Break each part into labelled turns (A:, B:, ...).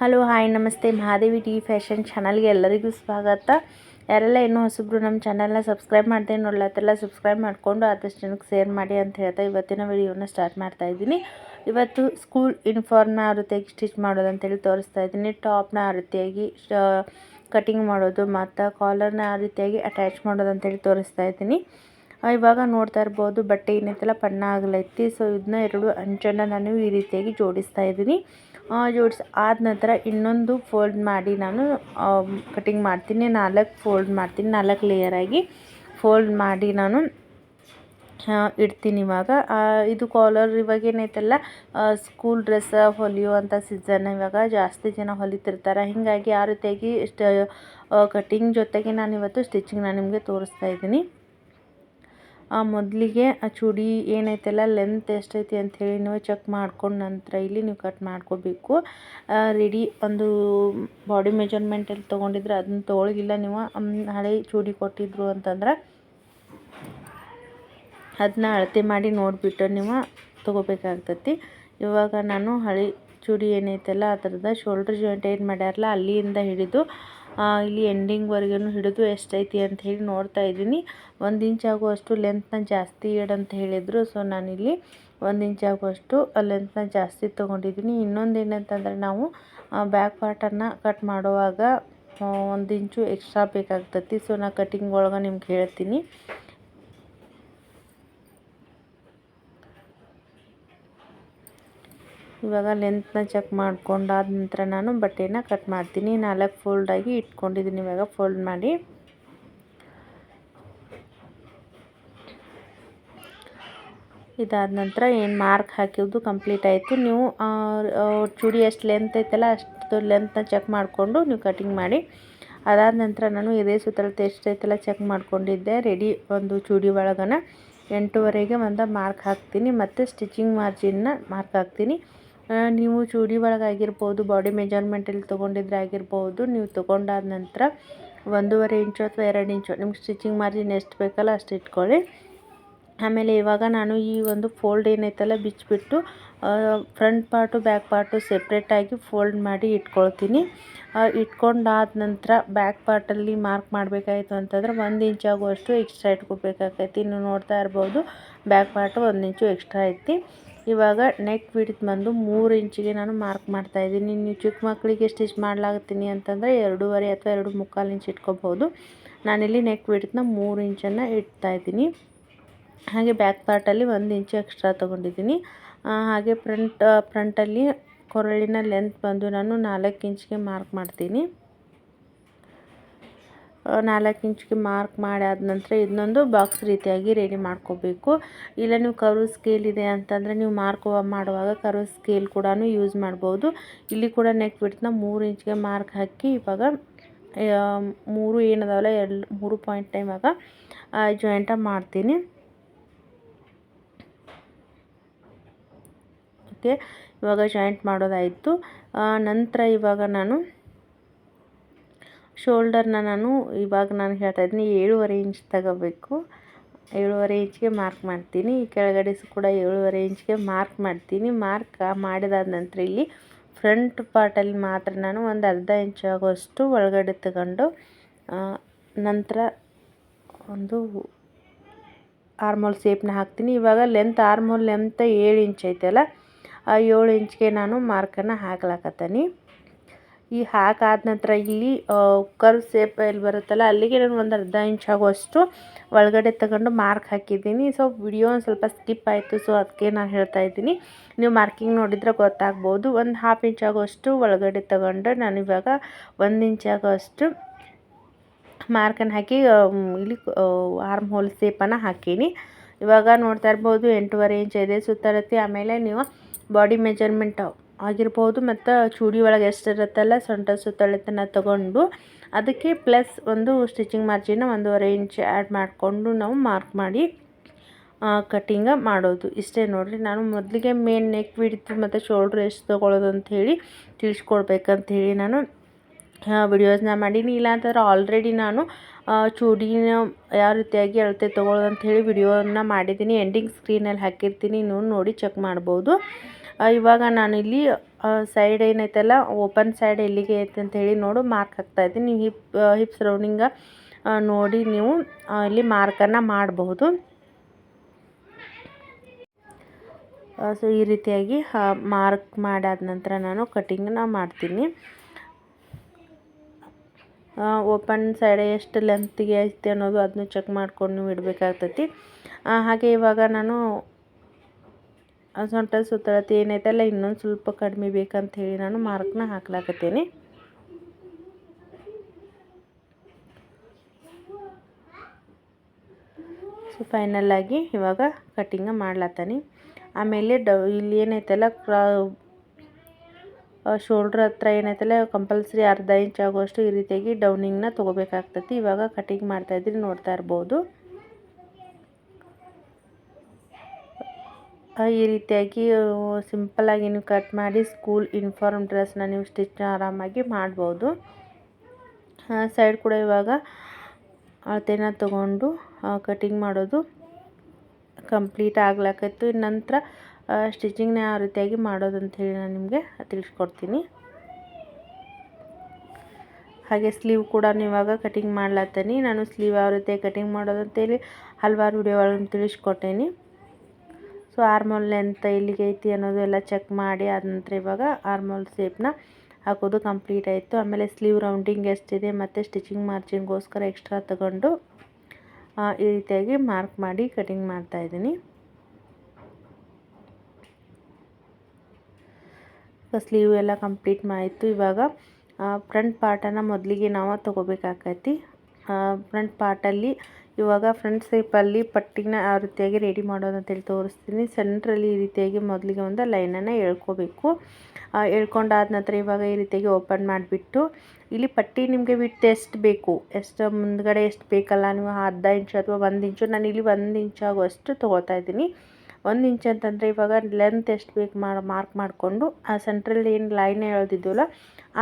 A: Hello, hi, ನಮಸ್ತೆ. Mahadevi T fashion ಚಾನಲ್ಗೆ ಎಲ್ಲರಿಗೂ ಸ್ವಾಗತ. ಯಾರೆಲ್ಲ ಇನ್ನೂ ಹೊಸಬ್ರು ನಮ್ಮ ಚಾನಲ್ನ ಸಬ್ಸ್ಕ್ರೈಬ್ ಮಾಡಿದೆ ನೋಡ್ಲತ್ತೆಲ್ಲ ಸಬ್ಸ್ಕ್ರೈಬ್ ಮಾಡಿಕೊಂಡು ಆದಷ್ಟು ಜನಕ್ಕೆ ಶೇರ್ ಮಾಡಿ ಅಂತ ಹೇಳ್ತಾ ಇವತ್ತಿನ ವಿಡಿಯೋನ ಸ್ಟಾರ್ಟ್ ಮಾಡ್ತಾ ಇದ್ದೀನಿ. ಇವತ್ತು ಸ್ಕೂಲ್ ಯೂನಿಫಾರ್ಮ್ನ ಆ ರೀತಿಯಾಗಿ ಸ್ಟಿಚ್ ಮಾಡೋದು ಅಂತೇಳಿ ತೋರಿಸ್ತಾ ಇದ್ದೀನಿ. ಟಾಪ್ನ ಆ ರೀತಿಯಾಗಿ ಕಟಿಂಗ್ ಮಾಡೋದು ಮತ್ತು ಕಾಲರ್ನ ಆ ರೀತಿಯಾಗಿ ಅಟ್ಯಾಚ್ ಮಾಡೋದು ಅಂತೇಳಿ ತೋರಿಸ್ತಾ ಇದ್ದೀನಿ. ಇವಾಗ ನೋಡ್ತಾ ಇರ್ಬೋದು ಬಟ್ಟೆ ಏನೈತಲ್ಲ ಪಣ್ಣ ಆಗಲೈತಿ. ಸೊ, ಇದನ್ನ ಎರಡು ಅಂಚನ್ನು ನಾನು ಈ ರೀತಿಯಾಗಿ ಜೋಡಿಸ್ತಾ ಇದ್ದೀನಿ. ಜೋಡಿಸಿ, ಆದ ನಂತರ ಇನ್ನೊಂದು ಫೋಲ್ಡ್ ಮಾಡಿ ನಾನು ಕಟಿಂಗ್ ಮಾಡ್ತೀನಿ. ನಾಲ್ಕು ಫೋಲ್ಡ್ ಮಾಡ್ತೀನಿ. ನಾಲ್ಕು ಲೇಯರಾಗಿ ಫೋಲ್ಡ್ ಮಾಡಿ ನಾನು ಇಡ್ತೀನಿ ಇವಾಗ. ಇದು ಕಾಲರ್ ಇವಾಗ ಏನೈತಲ್ಲ ಸ್ಕೂಲ್ ಡ್ರೆಸ್ ಹೊಲಿಯುವಂಥ ಸೀಸನ್ ಇವಾಗ ಜಾಸ್ತಿ ಜನ ಹೊಲಿತಿರ್ತಾರೆ. ಹೀಗಾಗಿ ಆ ರೀತಿಯಾಗಿ ಕಟಿಂಗ್ ಜೊತೆಗೆ ನಾನು ಇವತ್ತು ಸ್ಟಿಚಿಂಗ್ ನಾನು ನಿಮಗೆ ತೋರಿಸ್ತಾ ಇದ್ದೀನಿ. ಮೊದಲಿಗೆ ಆ ಚೂಡಿ ಏನೈತಲ್ಲ ಲೆಂತ್ ಎಷ್ಟೈತಿ ಅಂಥೇಳಿ ನೀವು ಚೆಕ್ ಮಾಡ್ಕೊಂಡು ನಂತರ ಇಲ್ಲಿ ನೀವು ಕಟ್ ಮಾಡ್ಕೋಬೇಕು. ರೆಡಿ ಒಂದು ಬಾಡಿ ಮೆಜರ್ಮೆಂಟ್ ಎಲ್ಲಿ ತೊಗೊಂಡಿದ್ರೆ ಅದನ್ನ ತೊಗೊಳಗಿಲ್ಲ ನೀವು ಹಳೆ ಚೂಡಿ ಕೊಟ್ಟಿದ್ರು ಅಂತಂದ್ರೆ ಅದನ್ನ ಅಳತೆ ಮಾಡಿ ನೋಡಿಬಿಟ್ಟು ನೀವು ತೊಗೋಬೇಕಾಗ್ತತಿ. ಇವಾಗ ನಾನು ಹಳೆ ಚೂಡಿ ಏನೈತಲ್ಲ ಅದರದ ಶೋಲ್ಡ್ರ್ ಜಾಯಿಂಟ್ ಏನು ಮಾಡ್ಯಾರಲ್ಲ ಅಲ್ಲಿಂದ ಹಿಡಿದು ಆ, ಇಲ್ಲಿ ಎಂಡಿಂಗ್ವರೆಗೂ ಹಿಡಿದು ಎಷ್ಟೈತಿ ಅಂತ ಹೇಳಿ ನೋಡ್ತಾ ಇದ್ದೀನಿ. ಒಂದು ಇಂಚ್ ಆಗುವಷ್ಟು ಲೆಂತ್ನ ಜಾಸ್ತಿ ಇಡಂತ ಹೇಳಿದರು. ಸೊ ನಾನಿಲ್ಲಿ ಒಂದು ಇಂಚ್ ಆಗುವಷ್ಟು ಲೆಂತ್ನ ಜಾಸ್ತಿ ತೊಗೊಂಡಿದ್ದೀನಿ. ಇನ್ನೊಂದು ಏನಂತಂದರೆ ನಾವು ಬ್ಯಾಕ್ ಪಾರ್ಟನ್ನು ಕಟ್ ಮಾಡುವಾಗ ಒಂದು ಇಂಚು ಎಕ್ಸ್ಟ್ರಾ ಬೇಕಾಗ್ತತಿ. ಸೊ ನಾ ಕಟಿಂಗ್ ಒಳಗೆ ನಿಮ್ಗೆ ಹೇಳ್ತೀನಿ. ಇವಾಗ ಲೆಂತ್ನ ಚೆಕ್ ಮಾಡ್ಕೊಂಡಾದ ನಂತರ ನಾನು ಬಟ್ಟೆನ ಕಟ್ ಮಾಡ್ತೀನಿ. ನಾಲ್ಕು ಫೋಲ್ಡಾಗಿ ಇಟ್ಕೊಂಡಿದ್ದೀನಿ ಇವಾಗ ಫೋಲ್ಡ್ ಮಾಡಿ. ಇದಾದ ನಂತರ ಏನು ಮಾರ್ಕ್ ಹಾಕಿದ್ದು ಕಂಪ್ಲೀಟ್ ಆಯಿತು. ನೀವು ಚೂಡಿ ಎಷ್ಟು ಲೆಂತ್ ಐತಲ್ಲ ಅಷ್ಟು ಲೆಂತ್ನ ಚೆಕ್ ಮಾಡಿಕೊಂಡು ನೀವು ಕಟಿಂಗ್ ಮಾಡಿ. ಅದಾದ ನಂತರ ನಾನು ಎದೆ ಸುತ್ತಳತೆ ಎಷ್ಟೈತಲ್ಲ ಚೆಕ್ ಮಾಡ್ಕೊಂಡಿದ್ದೆ. ರೆಡಿ ಒಂದು ಚೂಡಿ ಒಳಗನ. ಎಂಟೂವರೆಗೆ ಒಂದು ಮಾರ್ಕ್ ಹಾಕ್ತೀನಿ. ಮತ್ತು ಸ್ಟಿಚಿಂಗ್ ಮಾರ್ಜಿನ್ನ ಮಾರ್ಕ್ ಹಾಕ್ತೀನಿ. ನೀವು ಚೂಡಿ ಒಳಗಾಗಿರ್ಬೋದು ಬಾಡಿ ಮೆಜರ್ಮೆಂಟಲ್ಲಿ ತೊಗೊಂಡಿದ್ರೆ ಆಗಿರ್ಬೋದು, ನೀವು ತೊಗೊಂಡಾದ ನಂತರ ಒಂದೂವರೆ ಇಂಚು ಅಥವಾ ಎರಡು ಇಂಚು, ನಿಮ್ಗೆ ಸ್ಟಿಚಿಂಗ್ ಮಾರ್ಜಿನ್ ಎಷ್ಟು ಬೇಕಲ್ಲ ಅಷ್ಟು ಇಟ್ಕೊಳ್ಳಿ. ಆಮೇಲೆ ಇವಾಗ ನಾನು ಈ ಒಂದು ಫೋಲ್ಡ್ ಏನೈತಲ್ಲ, ಬಿಚ್ಚಿಬಿಟ್ಟು ಫ್ರಂಟ್ ಪಾರ್ಟು ಬ್ಯಾಕ್ ಪಾರ್ಟು ಸೆಪ್ರೇಟಾಗಿ ಫೋಲ್ಡ್ ಮಾಡಿ ಇಟ್ಕೊಳ್ತೀನಿ. ಇಟ್ಕೊಂಡಾದ ನಂತರ ಬ್ಯಾಕ್ ಪಾರ್ಟಲ್ಲಿ ಮಾರ್ಕ್ ಮಾಡಬೇಕಾಯಿತು ಅಂತಂದ್ರೆ ಒಂದು ಇಂಚ್ ಆಗುವಷ್ಟು ಎಕ್ಸ್ಟ್ರಾ ಇಟ್ಕೋಬೇಕಾಗೈತಿ. ನೀವು ನೋಡ್ತಾ ಇರ್ಬೋದು ಬ್ಯಾಕ್ ಪಾರ್ಟು ಒಂದು ಇಂಚು ಎಕ್ಸ್ಟ್ರಾ ಐತಿ. ಇವಾಗ ನೆಕ್ ವಿಡ್ತ್ ಬಂದು ಮೂರು ಇಂಚಿಗೆ ನಾನು ಮಾರ್ಕ್ ಮಾಡ್ತಾ ಇದ್ದೀನಿ. ನೀವು ಚಿಕ್ಕ ಮಕ್ಕಳಿಗೆ ಸ್ಟಿಚ್ ಮಾಡ್ಲಾಗ್ತೀನಿ ಅಂತಂದರೆ ಎರಡೂವರೆ ಅಥವಾ ಎರಡು ಮುಕ್ಕಾಲು ಇಂಚ್ ಇಟ್ಕೋಬೋದು ನಾನಿಲ್ಲಿ ನೆಕ್ ವಿಡ್ತ್ನ ಮೂರು ಇಂಚನ್ನು ಇಡ್ತಾ ಇದ್ದೀನಿ. ಹಾಗೆ ಬ್ಯಾಕ್ ಪಾರ್ಟಲ್ಲಿ ಒಂದು ಇಂಚು ಎಕ್ಸ್ಟ್ರಾ ತೊಗೊಂಡಿದ್ದೀನಿ. ಹಾಗೆ ಫ್ರಂಟ್ ಫ್ರಂಟಲ್ಲಿ ಕೊರಳಿನ ಲೆಂತ್ ಬಂದು ನಾನು ನಾಲ್ಕು ಇಂಚಿಗೆ ಮಾರ್ಕ್ ಮಾಡ್ತೀನಿ. ನಾಲ್ಕು ಇಂಚ್ಗೆ ಮಾರ್ಕ್ ಮಾಡಿ ಆದ ನಂತರ ಇದನ್ನೊಂದು ಬಾಕ್ಸ್ ರೀತಿಯಾಗಿ ರೆಡಿ ಮಾಡ್ಕೋಬೇಕು. ಇಲ್ಲ ನೀವು ಕರು ಸ್ಕೇಲ್ ಇದೆ ಅಂತಂದರೆ ನೀವು ಮಾರ್ಕ್ ಮಾಡುವಾಗ ಕರು ಸ್ಕೇಲ್ ಕೂಡ ಯೂಸ್ ಮಾಡ್ಬೋದು. ಇಲ್ಲಿ ಕೂಡ ನೆಕ್ ಬಿಡ್ತನ ಮೂರು ಇಂಚ್ಗೆ ಮಾರ್ಕ್ ಹಾಕಿ ಇವಾಗ ಮೂರು ಏನದಾವಲ್ಲ, ಎರಡು, ಮೂರು ಪಾಯಿಂಟ್ ಇವಾಗ ಜಾಯಿಂಟ ಮಾಡ್ತೀನಿ. ಓಕೆ ಇವಾಗ ಜಾಯಿಂಟ್ ಮಾಡೋದಾಯಿತು. ನಂತರ ಇವಾಗ ನಾನು ಶೋಲ್ಡರ್ನ ನಾನು ಇವಾಗ ನಾನು ಹೇಳ್ತಾ ಇದ್ದೀನಿ, ಏಳುವರೆ ಇಂಚ್ ತಗೋಬೇಕು. ಏಳುವರೆ ಇಂಚ್ಗೆ ಮಾರ್ಕ್ ಮಾಡ್ತೀನಿ. ಈ ಕೆಳಗಡೆ ಕೂಡ ಏಳುವರೆ ಇಂಚ್ಗೆ ಮಾರ್ಕ್ ಮಾಡ್ತೀನಿ. ಮಾರ್ಕ್ ಮಾಡಿದಾದ ನಂತರ ಇಲ್ಲಿ ಫ್ರಂಟ್ ಪಾರ್ಟಲ್ಲಿ ಮಾತ್ರ ನಾನು ಒಂದು ಅರ್ಧ ಇಂಚ್ ಆಗುವಷ್ಟು ಒಳಗಡೆ ತಗೊಂಡು ನಂತರ ಒಂದು ಆರ್ಮೋಲ್ ಸೇಪ್ನ ಹಾಕ್ತೀನಿ. ಇವಾಗ ಲೆಂತ್ ಆರ್ಮೋಲ್ ಲೆಂತ್ ಏಳು ಇಂಚ್ ಐತಲ್ಲ, ಆ ಏಳು ಇಂಚ್ಗೆ ನಾನು ಮಾರ್ಕನ್ನು ಹಾಕ್ಲಾಕತ್ತೀನಿ. ಈ ಹಾಕಾದ ನಂತರ ಇಲ್ಲಿ ಕರ್ವ್ ಸೇಪ್ ಎಲ್ಲಿ ಬರುತ್ತಲ್ಲ, ಅಲ್ಲಿಗೆ ನಾನು ಒಂದು ಅರ್ಧ ಇಂಚ್ ಆಗುವಷ್ಟು ಒಳಗಡೆ ತಗೊಂಡು ಮಾರ್ಕ್ ಹಾಕಿದ್ದೀನಿ. ಸೊ ವಿಡಿಯೋ ಒಂದು ಸ್ವಲ್ಪ ಸ್ಕಿಪ್ ಆಯಿತು. ಸೊ ಅದಕ್ಕೆ ನಾನು ಹೇಳ್ತಾ ಇದ್ದೀನಿ. ನೀವು ಮಾರ್ಕಿಂಗ್ ನೋಡಿದರೆ ಗೊತ್ತಾಗ್ಬೋದು. ಒಂದು ಹಾಫ್ ಇಂಚ್ ಆಗುವಷ್ಟು ಒಳಗಡೆ ತಗೊಂಡು ನಾನು ಇವಾಗ ಒಂದು ಇಂಚ್ ಆಗುವಷ್ಟು ಮಾರ್ಕನ್ನು ಹಾಕಿ ಇಲ್ಲಿ ಆರ್ಮ್ ಹೋಲ್ ಸೇಪನ್ನು ಹಾಕೀನಿ. ಇವಾಗ ನೋಡ್ತಾ ಇರ್ಬೋದು ಎಂಟೂವರೆ ಇಂಚ್ ಇದೆ ಸುತ್ತಳತೆ. ಆಮೇಲೆ ನೀವು ಬಾಡಿ ಮೆಜರ್ಮೆಂಟ್ ಆಗಿರ್ಬೋದು ಮತ್ತು ಚೂಡಿ ಒಳಗೆ ಎಷ್ಟು ಇರುತ್ತಲ್ಲ ಸೊಂಟ ಸುತ್ತಳತೆನ ತಗೊಂಡು ಅದಕ್ಕೆ ಪ್ಲಸ್ ಒಂದು ಸ್ಟಿಚಿಂಗ್ ಮಾರ್ಜಿನ ಒಂದೂವರೆ ಇಂಚ್ ಆ್ಯಡ್ ಮಾಡಿಕೊಂಡು ನಾವು ಮಾರ್ಕ್ ಮಾಡಿ ಕಟ್ಟಿಂಗ ಮಾಡೋದು. ಇಷ್ಟೇ ನೋಡಿರಿ, ನಾನು ಮೊದಲಿಗೆ ಮೇನ್ ನೆಕ್ ಬಿಡ್ತು ಮತ್ತು ಶೋಲ್ಡ್ರ್ ಎಷ್ಟು ತೊಗೊಳೋದು ಅಂಥೇಳಿ ತಿಳಿಸ್ಕೊಡ್ಬೇಕಂಥೇಳಿ ನಾನು ವಿಡಿಯೋಸ್ನ ಮಾಡೀನಿ. ಇಲ್ಲಾಂತಂದ್ರೆ ಆಲ್ರೆಡಿ ನಾನು ಚೂಡಿನ ಯಾವ ರೀತಿಯಾಗಿ ಅಳತೆ ತೊಗೊಳ್ಳೋದು ಅಂತ ಹೇಳಿ ವಿಡಿಯೋನ ಮಾಡಿದ್ದೀನಿ ಎಂಡಿಂಗ್ ಸ್ಕ್ರೀನಲ್ಲಿ ಹಾಕಿರ್ತೀನಿ. ನೀವು ನೋಡಿ ಚೆಕ್ ಮಾಡ್ಬೋದು. ಇವಾಗ ನಾನಿಲ್ಲಿ ಸೈಡ್ ಏನೈತಲ್ಲ ಓಪನ್ ಸೈಡ್ ಎಲ್ಲಿಗೆ ಐತೆ ಅಂತ ಹೇಳಿ ನೋಡು ಮಾರ್ಕ್ ಹಾಕ್ತಾ ಇದ್ದೀನಿ. ನೀವು ಹಿಪ್ ಹಿಪ್ಸ್ ರೌಂಡಿಂಗ ನೋಡಿ ನೀವು ಇಲ್ಲಿ ಮಾರ್ಕನ್ನು ಮಾಡಬಹುದು ಸೊ ಈ ರೀತಿಯಾಗಿ ಮಾರ್ಕ್ ಮಾಡಾದ ನಂತರ ನಾನು ಕಟಿಂಗನ್ನ ಮಾಡ್ತೀನಿ. ಓಪನ್ ಸೈಡ್ ಎಷ್ಟು ಲೆಂತ್ಗೆ ಐತೆ ಅನ್ನೋದು ಅದನ್ನ ಚೆಕ್ ಮಾಡ್ಕೊಂಡು ನೀವು ಇಡಬೇಕಾಗ್ತೈತಿ. ಹಾಗೆ ಇವಾಗ ನಾನು ಆ ಸೊಂಟ ಸುತ್ತಳತೆ ಏನೈತಲ್ಲ ಇನ್ನೊಂದು ಸ್ವಲ್ಪ ಕಡಿಮೆ ಬೇಕಂತ ಹೇಳಿ ನಾನು ಮಾರ್ಕ್ನ ಹಾಕ್ಲಾಕತ್ತೀನಿ. ಸೊ ಫೈನಲ್ ಆಗಿ ಇವಾಗ ಕಟ್ಟಿಂಗ ಮಾಡ್ಲತ್ತಾನೆ ಆಮೇಲೆ ಡ, ಇಲ್ಲಿ ಏನೈತಲ್ಲ, ಕ್ರಾ ಶೋಲ್ಡ್ರ್ ಹತ್ರ ಏನೈತಲ್ಲ ಕಂಪಲ್ಸರಿ ಅರ್ಧ ಇಂಚ್ ಆಗುವಷ್ಟು ಈ ರೀತಿಯಾಗಿ ಡೌನಿಂಗ್ನ ತೊಗೋಬೇಕಾಗ್ತತಿ. ಇವಾಗ ಕಟಿಂಗ್ ಮಾಡ್ತಾಯಿದ್ರಿ ನೋಡ್ತಾ ಇರ್ಬೋದು. ಈ ರೀತಿಯಾಗಿ ಸಿಂಪಲ್ಲಾಗಿ ನೀವು ಕಟ್ ಮಾಡಿ ಸ್ಕೂಲ್ ಯೂನಿಫಾರ್ಮ್ ಡ್ರೆಸ್ನ ನೀವು ಸ್ಟಿಚ್ ಆರಾಮಾಗಿ ಮಾಡ್ಬೋದು. ಸೈಡ್ ಕೂಡ ಇವಾಗ ಅಳತೆನ ತಗೊಂಡು ಕಟಿಂಗ್ ಮಾಡೋದು ಕಂಪ್ಲೀಟ್ ಆಗ್ಲಾಕತ್ತು ನಂತರ ಸ್ಟಿಚಿಂಗ್ನ ಯಾವ ರೀತಿಯಾಗಿ ಮಾಡೋದು ಅಂತ ಹೇಳಿ ನಾನು ನಿಮಗೆ ತಿಳಿಸ್ಕೊಡ್ತೀನಿ. ಹಾಗೆ ಸ್ಲೀವ್ ಕೂಡ ಇವಾಗ ಕಟಿಂಗ್ ಮಾಡ್ಲತ್ತೀನಿ ನಾನು ಸ್ಲೀವ್ ಯಾವ ರೀತಿಯಾಗಿ ಕಟಿಂಗ್ ಮಾಡೋದು ಅಂತೇಳಿ ಹಲವಾರು ವಿಡಿಯೋಗಳನ್ನು ತಿಳಿಸ್ಕೊಟ್ಟೇನಿ. ಸೊ ಆರ್ಮೋಲ್ ಲೆಂತ್ ಎಲ್ಲಿಗೆ ಐತಿ ಅನ್ನೋದು ಎಲ್ಲ ಚೆಕ್ ಮಾಡಿ ಆದ ನಂತರ ಇವಾಗ ಆರ್ಮೋಲ್ ಸೇಪ್ನ ಹಾಕೋದು ಕಂಪ್ಲೀಟ್ ಆಯಿತು. ಆಮೇಲೆ ಸ್ಲೀವ್ ರೌಂಡಿಂಗ್ ಎಷ್ಟಿದೆ ಮತ್ತು ಸ್ಟಿಚಿಂಗ್ ಮಾರ್ಜಿನ್ಗೋಸ್ಕರ ಎಕ್ಸ್ಟ್ರಾ ತಗೊಂಡು ಈ ರೀತಿಯಾಗಿ ಮಾರ್ಕ್ ಮಾಡಿ ಕಟಿಂಗ್ ಮಾಡ್ತಾಯಿದ್ದೀನಿ ಸ್ಲೀವ್ ಎಲ್ಲ ಕಂಪ್ಲೀಟ್ ಆಯಿತು. ಇವಾಗ ಫ್ರಂಟ್ ಪಾರ್ಟನ್ನು ಮೊದಲಿಗೆ ನಾವು ತೊಗೋಬೇಕಾಕೈತಿ. ಫ್ರಂಟ್ ಪಾರ್ಟಲ್ಲಿ ಇವಾಗ ಫ್ರಂಟ್ ಸೇಪಲ್ಲಿ ಪಟ್ಟಿನ ಆ ರೀತಿಯಾಗಿ ರೆಡಿ ಮಾಡೋದು ಅಂತೇಳಿ ತೋರಿಸ್ತೀನಿ. ಸೆಂಟ್ರಲ್ಲಿ ಈ ರೀತಿಯಾಗಿ ಮೊದಲಿಗೆ ಒಂದು ಲೈನನ್ನು ಎಳ್ಕೋಬೇಕು ಎಳ್ಕೊಂಡಾದ ನಂತರ ಇವಾಗ ಈ ರೀತಿಯಾಗಿ ಓಪನ್ ಮಾಡಿಬಿಟ್ಟು, ಇಲ್ಲಿ ಪಟ್ಟಿ ನಿಮಗೆ ವಿಟ್ ಎಷ್ಟು ಬೇಕು? ಎಷ್ಟು ಮುಂದ್ಗಡೆ ಎಷ್ಟು ಬೇಕಲ್ಲ? ನೀವು ಅರ್ಧ ಇಂಚು ಅಥವಾ ಒಂದು ಇಂಚು ನಾನು ಇಲ್ಲಿ ಒಂದು ಇಂಚು ಆಗುವಷ್ಟು ತೊಗೊಳ್ತಾ ಇದ್ದೀನಿ. ಒಂದು ಇಂಚ್ ಅಂತಂದರೆ ಇವಾಗ ಲೆಂತ್ ಎಷ್ಟು ಬೇಕು ಮಾರ್ಕ್ ಮಾಡಿಕೊಂಡು, ಆ ಸೆಂಟ್ರಲ್ಲಿ ಏನು ಲೈನ್ ಎಳೆದಿದ್ವಲ್ಲ